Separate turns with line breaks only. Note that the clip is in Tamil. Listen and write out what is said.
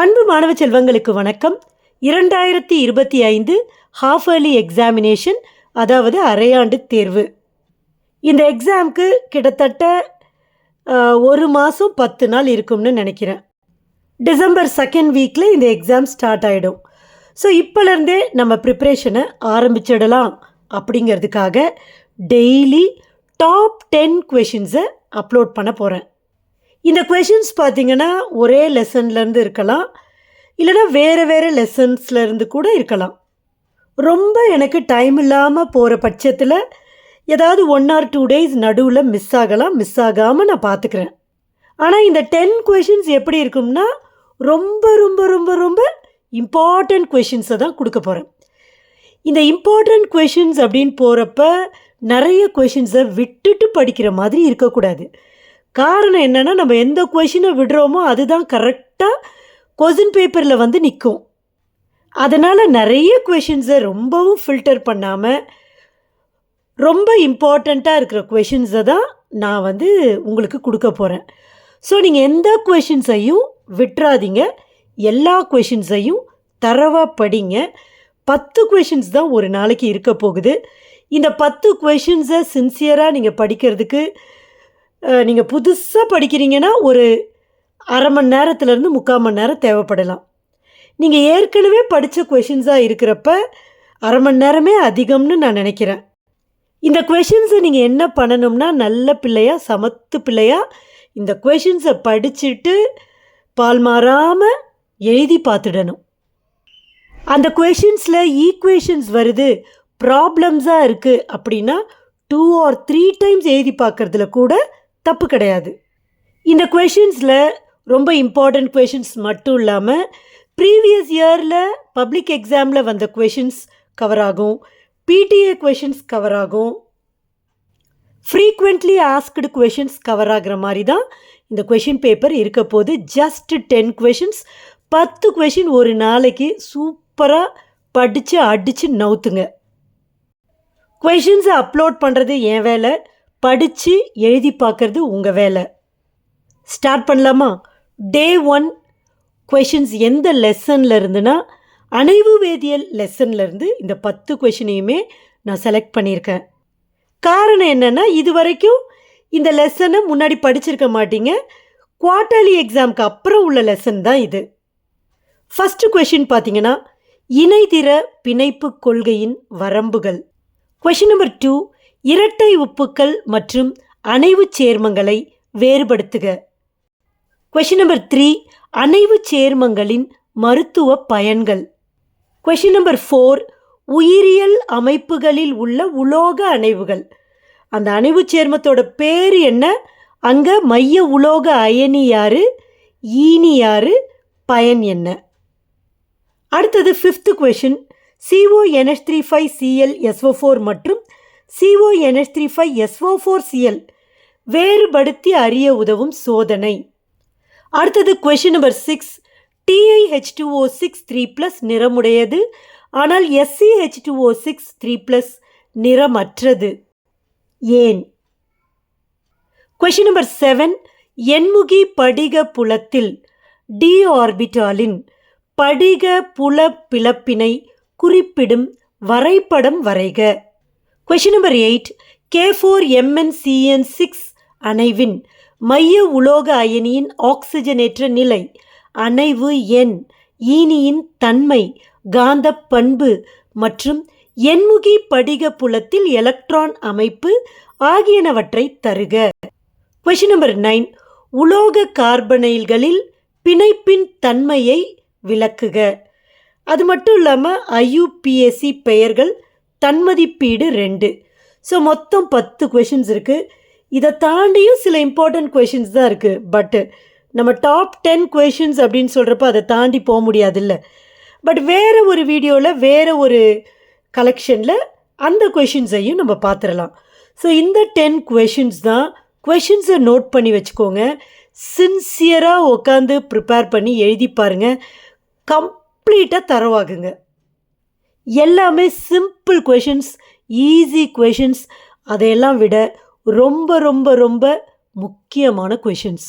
அன்பு மாணவ செல்வங்களுக்கு வணக்கம். இரண்டாயிரத்தி இருபத்தி ஐந்து ஹாஃப் ஏர்லி எக்ஸாமினேஷன் அதாவது அரையாண்டு தேர்வு. இந்த எக்ஸாம்க்கு கிட்டத்தட்ட ஒரு மாதம் பத்து நாள் இருக்கும்னு நினைக்கிறேன். டிசம்பர் செகண்ட் வீக்கில் இந்த எக்ஸாம் ஸ்டார்ட் ஆகிடும் ஸோ இப்போலேருந்தே நம்ம ப்ரிப்ரேஷனை ஆரம்பிச்சிடலாம். அப்படிங்கிறதுக்காக டெய்லி டாப் டென் கொஷின்ஸை அப்லோட் பண்ண போகிறேன் இந்த கொஷின்ஸ் பார்த்தீங்கன்னா ஒரே லெசன்லேருந்து இருக்கலாம். இல்லைன்னா வேறு வேறு லெசன்ஸ்லேருந்து கூட இருக்கலாம். ரொம்ப எனக்கு டைம் இல்லாமல் போகிற பட்சத்தில் ஏதாவது ஒன் ஆர் டூ டேஸ் நடுவில் மிஸ் ஆகலாம் மிஸ் ஆகாமல் நான் பார்த்துக்கிறேன் ஆனால் இந்த டென் கொஷின்ஸ் எப்படி இருக்கும்னா ரொம்ப ரொம்ப ரொம்ப ரொம்ப இம்பார்ட்டண்ட் கொஷின்ஸை தான் கொடுக்க போகிறேன் இந்த இம்பார்ட்டண்ட் கொஷின்ஸ் அப்படின்னு போகிறப்ப நிறைய கொஷின்ஸை விட்டுட்டு படிக்கிற மாதிரி இருக்கக்கூடாது. காரணம் என்னென்னா நம்ம எந்த கொஷினை விடுறோமோ அதுதான் கரெக்டாக கொஷின் பேப்பரில் வந்து நிற்கும் அதனால் நிறைய கொஷின்ஸை ரொம்பவும் ஃபில்டர் பண்ணாமல் ரொம்ப இம்பார்ட்டண்ட்டாக இருக்கிற கொஷின்ஸை தான் நான் வந்து உங்களுக்கு கொடுக்க போகிறேன் ஸோ நீங்கள் எந்த கொஷின்ஸையும் விட்டுறாதீங்க. எல்லா கொஷின்ஸையும் தரவாக படிங்க. பத்து கொஷின்ஸ் தான் ஒரு நாளைக்கு இருக்க போகுது. இந்த பத்து கொஷின்ஸை சின்சியராக நீங்கள் படிக்கிறதுக்கு நீங்கள் புதுசாக படிக்கிறீங்கன்னா ஒரு அரை மணி நேரத்துலேருந்து முக்கால் மணி நேரம் தேவைப்படலாம். நீங்கள் ஏற்கனவே படித்த கொஷின்ஸாக இருக்கிறப்ப அரை மணி நேரமே அதிகம்னு நான் நினைக்கிறேன். இந்த கொஷின்ஸை நீங்கள் என்ன பண்ணணும்னா நல்ல பிள்ளையாக சமத்து பிள்ளையாக இந்த கொஷின்ஸை படிச்சுட்டு பால் மாறாமல் எழுதி பார்த்துடணும். அந்த கொஷின்ஸில் ஈக்குவேஷன்ஸ் வருது ப்ராப்ளம்ஸாக இருக்குது அப்படின்னா டூ ஆர் த்ரீ டைம்ஸ் எழுதி பார்க்குறதுல கூட தப்பு கிடையாது. இந்த கொஷின்ஸில் ரொம்ப இம்பார்ட்டண்ட் கொஷின்ஸ் மட்டும் இல்லாமல் ப்ரீவியஸ் இயரில் பப்ளிக் எக்ஸாமில் வந்த கொஷின்ஸ் கவர் ஆகும். பிடிஏ கொஷின்ஸ் கவர் ஆகும். ஃப்ரீக்வெண்ட்லி ஆஸ்க்டு கொஷின்ஸ் கவர் ஆகிற மாதிரி தான் இந்த கொஷின் பேப்பர் இருக்க போது ஜஸ்ட் டென் கொஷின்ஸ் பத்து கொஷின் ஒரு நாளைக்கு சூப்பராக படித்து அடித்து நவுத்துங்க. கொஷின்ஸை அப்லோட் பண்ணுறது என் வேலை. படித்து எழுதி பார்க்கறது உங்கள் வேலை. ஸ்டார்ட் பண்ணலாமா? டே ஒன் கொஷின்ஸ் எந்த லெசனில் இருந்துன்னா அணைவு வேதியியல் லெசன்லேருந்து இந்த பத்து கொஷினையுமே நான் செலக்ட் பண்ணியிருக்கேன். காரணம் என்னென்னா இது வரைக்கும் இந்த லெசனை முன்னாடி படிச்சிருக்க மாட்டீங்க. குவார்ட்டர்லி எக்ஸாம்க்கு அப்புறம் உள்ள லெசன் தான் இது. ஃபஸ்ட்டு கொஷின் பார்த்தீங்கன்னா இணைதிர பிணைப்பு கொள்கையின் வரம்புகள். கொஷின் நம்பர் டூ இரட்டை உப்புக்கள் மற்றும் அணைவு சேர்மங்களை வேறுபடுத்துக. கொஷின் நம்பர் த்ரீ அணைவு சேர்மங்களின் மருத்துவ பயன்கள். கொஷின் நம்பர் ஃபோர் உயிரியல் அமைப்புகளில் உள்ள உலோக அணைவுகள். அந்த அணைவு சேர்மத்தோட பேர் என்ன? அங்கே மைய உலோக அயனி யாரு? ஈனி யாரு? பயன் என்ன? அடுத்தது fifth question CO NS three five CL SO four மற்றும் CONH three five SO four CL வேறுபடுத்தி அறிய உதவும் சோதனை. அடுத்தது question number six DIH two O six three plus நிறமுடையது. ஆனால் SCH two O six three plus நிறமற்றது. ஏன்? கொஷின் நம்பர் செவன் எண்முகி படிக புலத்தில் டி ஆர்பிட்டாலின் படிக புல பிளப்பினை குறிப்பிடும் வரைபடம் வரைக. Question number eight K four MNCN six அணைவின் மைய உலோக அயனியின் ஆக்சிஜனேற்ற நிலை. அணைவு எண். ஈனியின் தன்மை காந்தப் பண்பு மற்றும் எண்முகி படிக புலத்தில் எலக்ட்ரான் அமைப்பு ஆகியனவற்றை தருக. கொஷின் நம்பர் நைன் உலோக கார்பனைல்களில் பிணைப்பின் தன்மையை விளக்குக. அது மட்டும் இல்லாமல் ஐயுபிஎஸ்சி பெயர்கள் தன்மதிப்பீடு ரெண்டு. ஸோ மொத்தம் பத்து கொஷின்ஸ் இருக்குது இதை தாண்டியும் சில இம்பார்ட்டன்ட் கொஷின்ஸ் தான் இருக்குது பட்டு நம்ம டாப் டென் கொஷின்ஸ் அப்படின்னு சொல்கிறப்ப அதை தாண்டி போக முடியாதுல்ல. பட் வேறு ஒரு வீடியோவில் வேறு ஒரு கலெக்ஷனில் அந்த கொஷின்ஸையும் நம்ம பார்த்துடலாம். ஸோ இந்த டென் கொஷின்ஸ் தான் கொஷின்ஸை நோட் பண்ணி வச்சுக்கோங்க. சின்சியராக உட்காந்து ப்ரிப்பேர் பண்ணி எழுதி பாருங்கள் கம்ப்ளீட்டாக தரவாகுங்க. எல்லாமே சிம்பிள் கொஷின்ஸ் ஈஸி கொஷின்ஸ் அதையெல்லாம் விட ரொம்ப ரொம்ப ரொம்ப முக்கியமான கொஷின்ஸ்